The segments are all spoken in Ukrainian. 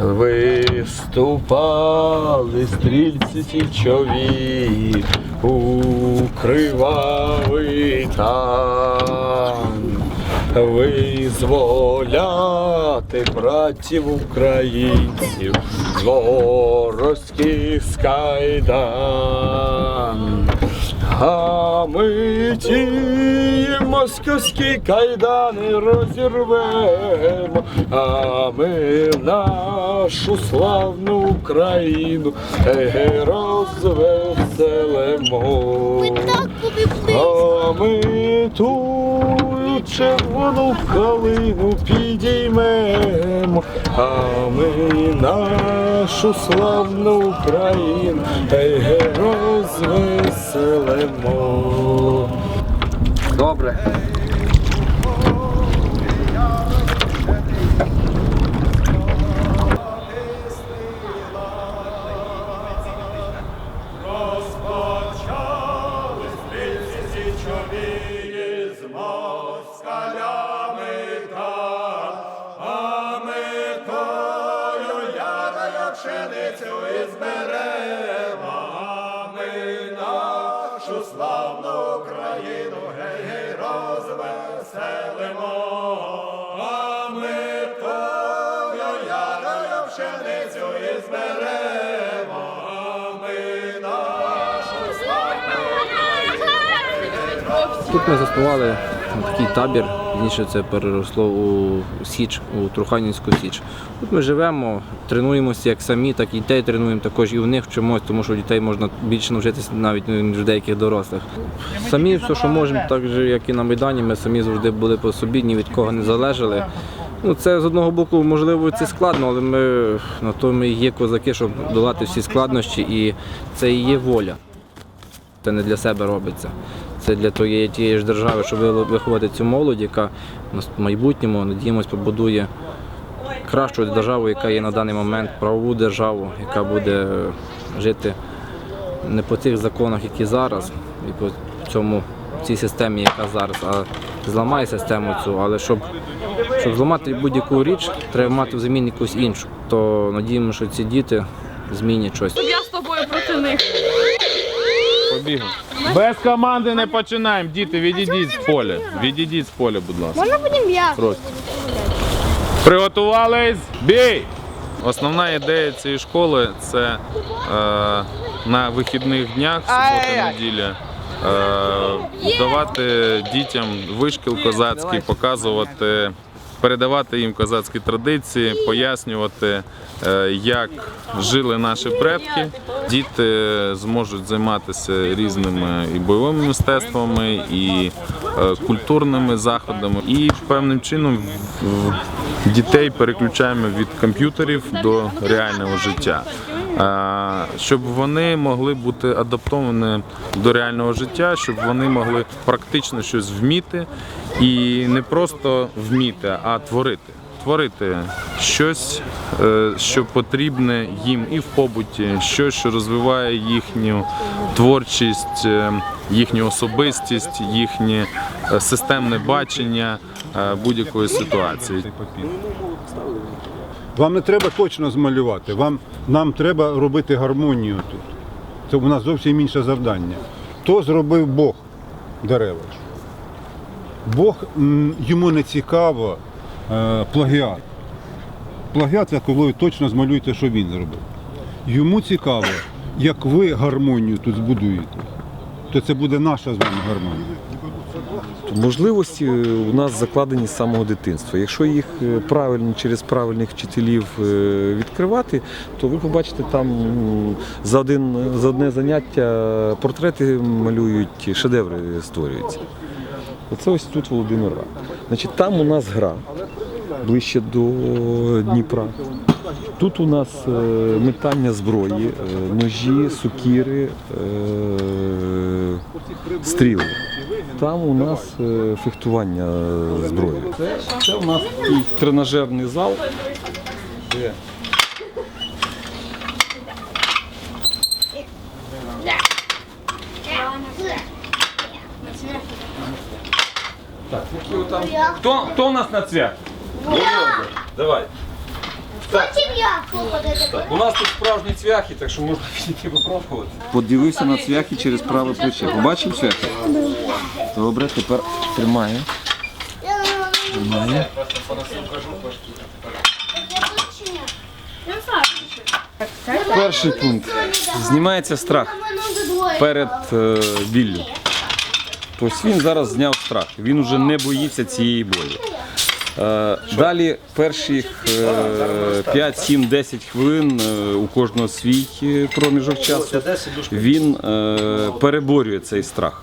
Виступали стрільці січові у кривавий тан. Визволяти братів українців з ворозьких скайдан. А ми ті московські кайдани розірвемо, а ми нашу славну Україну еге, розвеселимо. Так. А ми ту червону калину підіймемо, а ми нашу славну Україну еге, розвеселимо. Добре. Тут ми заснували такий табір, пізніше це переросло у Січ, у Труханівську Січ. Тут ми живемо, тренуємося як самі, так і дітей тренуємо також і в них вчимось, тому що дітей можна більше навчитися навіть ніж деяких дорослих. Самі все, що можемо, так же, як і на Майдані, ми самі завжди були по собі, ні від кого не залежали. Ну, це з одного боку, можливо, це складно, але ми на то ми є козаки, щоб долати всі складнощі, і це і є воля. Це не для себе робиться. Це для тієї, тієї ж держави, щоб виховати цю молодь, яка в майбутньому, надіємось, побудує кращу державу, яка є на даний момент, правову державу, яка буде жити не по тих законах, які зараз, і по цьому цій системі, яка зараз, а зламає систему цю, але щоб, щоб зламати будь-яку річ, треба мати взамін якусь іншу. То надіємося, що ці діти змінять щось. Я з тобою проти них. Побігли. Без команди не починаємо. Діти, відійдіть з поля. Відійдіть з поля, будь ласка. Можна потім я? Просто. Приготувались. Бій! Основна ідея цієї школи це е, на вихідних днях, субота, неділя, е, давати дітям вишкіл козацький, показувати, передавати їм козацькі традиції, пояснювати, е, як жили наші предки. Діти зможуть займатися різними і бойовими мистецтвами, і е, культурними заходами. І певним чином дітей переключаємо від комп'ютерів до реального життя. Е, Щоб вони могли бути адаптовані до реального життя, щоб вони могли практично щось вміти і не просто вміти, а творити. Творити щось, е, що потрібне їм і в побуті, щось, що розвиває їхню творчість, е, їхню особистість, їхнє е, системне бачення будь-якої ситуації. Вам не треба точно змалювати, вам, нам треба робити гармонію тут. Це у нас зовсім інше завдання. То зробив Бог дерева. Бог йому не цікаво е, плагіат. Плагіат це коли ви точно змалюєте, що він зробив. Йому цікаво, як ви гармонію тут збудуєте, то це буде наша з вами гармонія. Можливості у нас закладені з самого дитинства. Якщо їх е, правильно через правильних вчителів е, відкривати, то ви побачите там за один за одне заняття портрети малюють, шедеври створюються. Оце ось тут Володимир Значить, там у нас гра ближче до Дніпра. Тут у нас е, метання зброї, е, ножі, сукіри, е, стріли. Там у нас е, фехтування зброєю. Це, у нас тренажерний зал. Де Так, поки отам. Хто, хто у нас на цвях? Давай. Потім я походити. У нас тут справжні цвяхи, так що можна підійти попробувати. Подивився на цвяхи через праве плече. Побачив цвяхи? Добре, тепер тримаю. Тримаю. Перший пункт. Знімається страх перед е, біллю. Тобто він зараз зняв страх. Він вже не боїться цієї болі. Е, Далі перші е, 5, 7, 10 хвилин е, у кожного свій проміжок часу. Він е, переборює цей страх.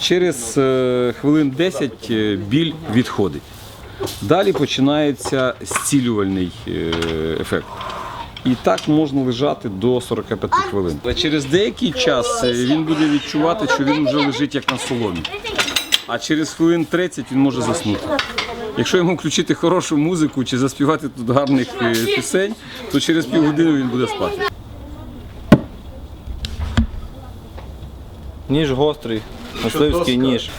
Через хвилин 10 е, біль відходить. Далі починається зцілювальний ефект. І так можна лежати до 45 хвилин. Але через деякий час е, він буде відчувати, що він вже лежить як на соломі. А через хвилин 30 він може заснути. Якщо йому включити хорошу музику чи заспівати тут гарних е, пісень, то через півгодини він буде спати. Ніж гострий, мисливський ніж.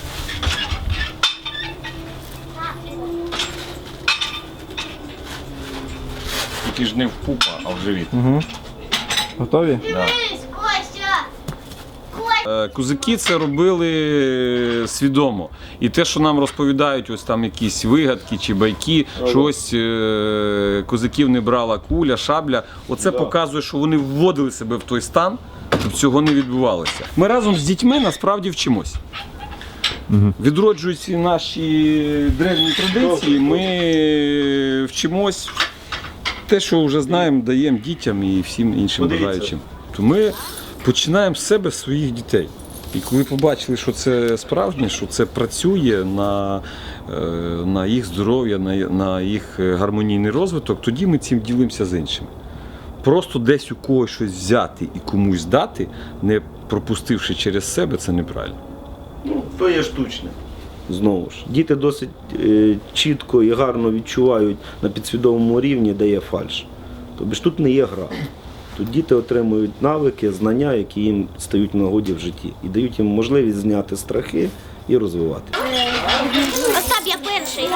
Тільки ж не в пупа, а в живіт. Готові? Костя! Е, Козаки це робили свідомо. І те, що нам розповідають, ось там якісь вигадки чи байки, що ось е, козаків не брала куля, шабля. Оце показує, що вони вводили себе в той стан, щоб цього не відбувалося. Ми разом з дітьми насправді вчимось. Відроджуючи наші древні традиції, ми вчимось те, що вже знаємо, даємо дітям і всім іншим бажаючим. То ми починаємо з себе з своїх дітей. І коли побачили, що це справжнє, що це працює на, е, на їх здоров'я, на, на їх гармонійний розвиток, тоді ми цим ділимося з іншими. Просто десь у когось щось взяти і комусь дати, не пропустивши через себе, це неправильно. То є штучне. Знову ж, діти досить е, чітко і гарно відчувають на підсвідомому рівні, де є фальш. Тобто ж тут не є гра. Тут діти отримують навики, знання, які їм стають в нагоді в житті, і дають їм можливість зняти страхи і розвивати. Остап, я перший.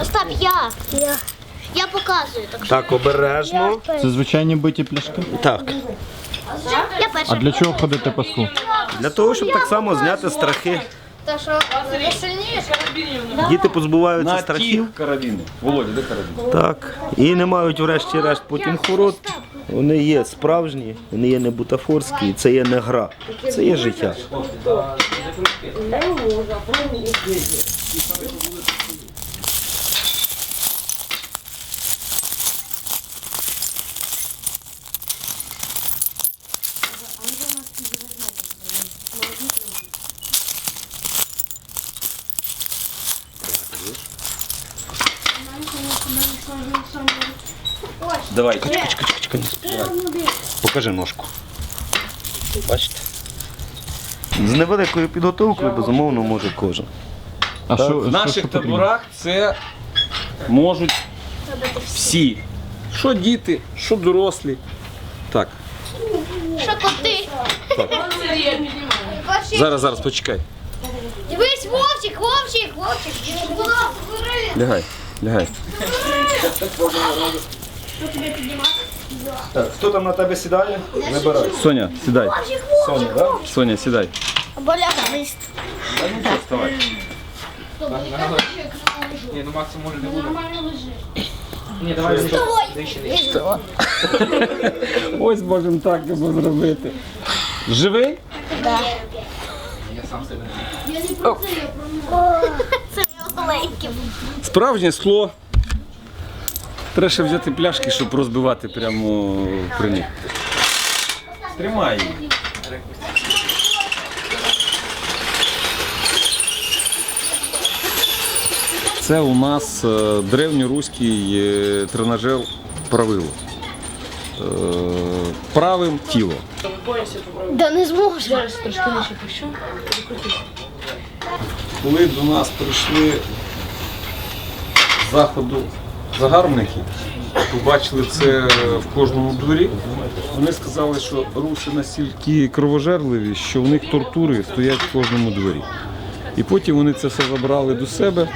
Остап, я. Я. Я показую. Так. Так, обережно. Це звичайні биті пляшки. Так. Я перший. А для чого ходити паску? Для того, щоб так само зняти страхи. Та що? Діти позбуваються страхів. карабіни. Володя, де карабін? Так. І не мають врешті-решт потім хорот. Вони є справжні, вони є не бутафорські, це є не гра, це є життя. Давай. Покажи ножку. Бачите? З невеликою підготовкою, безумовно, може кожен. А що, В наших таборах це можуть всі. Що діти, що дорослі. Так, Що коти? зараз, зараз, почекай. Дивись, Вовчик, Вовчик, Вовчик. Лягай, лягай. Так, хто там на тебе сідає? Вибирай. Соня, сідай. Соня, так? Соня, сідай. Боляка, лист. Вставай. Ні, ну максимум може не буде. Нормально лежи. Ні, давай Ось можемо так його зробити. Живий? Це маленьким. Справжнє скло. Треба ще взяти пляшки, щоб розбивати прямо при них. Тримай її. Це у нас е, древньоруський е, тренажер правило. Е, Правим тіло. Да не зможу. Коли до нас прийшли з заходу загарбники, побачили це в кожному дворі, вони сказали, що руси настільки кровожерливі, що в них тортури стоять в кожному дворі. І потім вони це все забрали до себе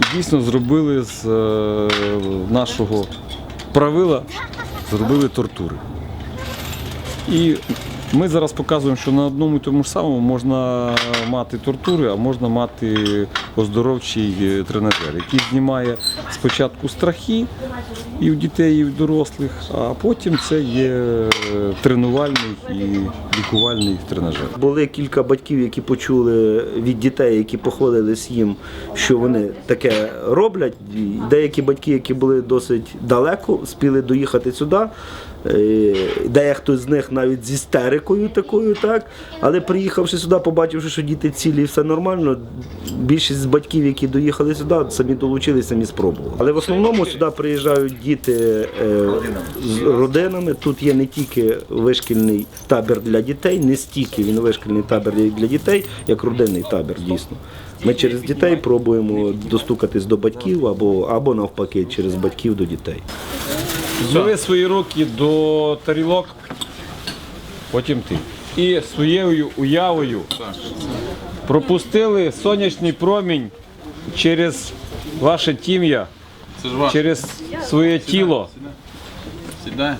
і дійсно зробили з е, нашого правила зробили тортури. І ми зараз показуємо, що на одному і тому ж самому можна мати тортури, а можна мати оздоровчий е, тренажер, який знімає спочатку страхи і в дітей, і в дорослих, а потім це є е, тренувальний і лікувальний тренажер. Були кілька батьків, які почули від дітей, які похвалились їм, що вони таке роблять. Деякі батьки, які були досить далеко, спіли доїхати сюди. Е, Дехто з них навіть з істерикою такою, так. Але приїхавши сюди, побачивши, що діти цілі і все нормально, більшість з батьків, які доїхали сюди, самі долучилися, самі спробували. Але в основному сюди приїжджають діти е, з родинами. Тут є не тільки вишкільний табір для дітей, не стільки він вишкільний табір для дітей, як родинний табір дійсно. Ми через дітей пробуємо достукатись до батьків або, або навпаки, через батьків до дітей. Звели свої руки до тарілок, потім ти. І своєю уявою пропустили сонячний промінь через ваше тім'я, через своє тіло.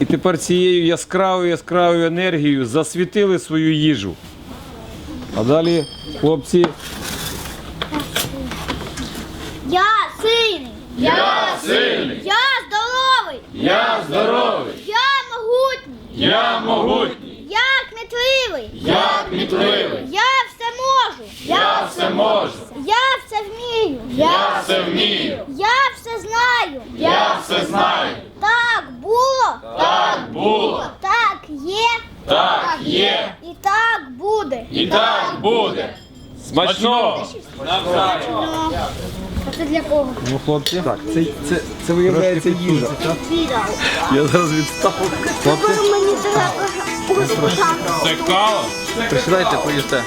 І тепер цією яскравою яскравою енергією засвітили свою їжу. А далі, хлопці, Я сильний. Я сильний. Я. Я здоровий. Я могутній. Я могутній. Я кмітливий. Я кмітливий. Я все можу. Я все можу. Я все вмію. Я все вмію. Я все знаю. Я все знаю. Так було. Так було. Так є. Так є. І так буде. І так буде. смачно! Це для кого? Ну, хлопці, так, це, це, це виявляється їжа. Я зараз відстав. Тепер мені треба узбутати. Присідайте, поїжте.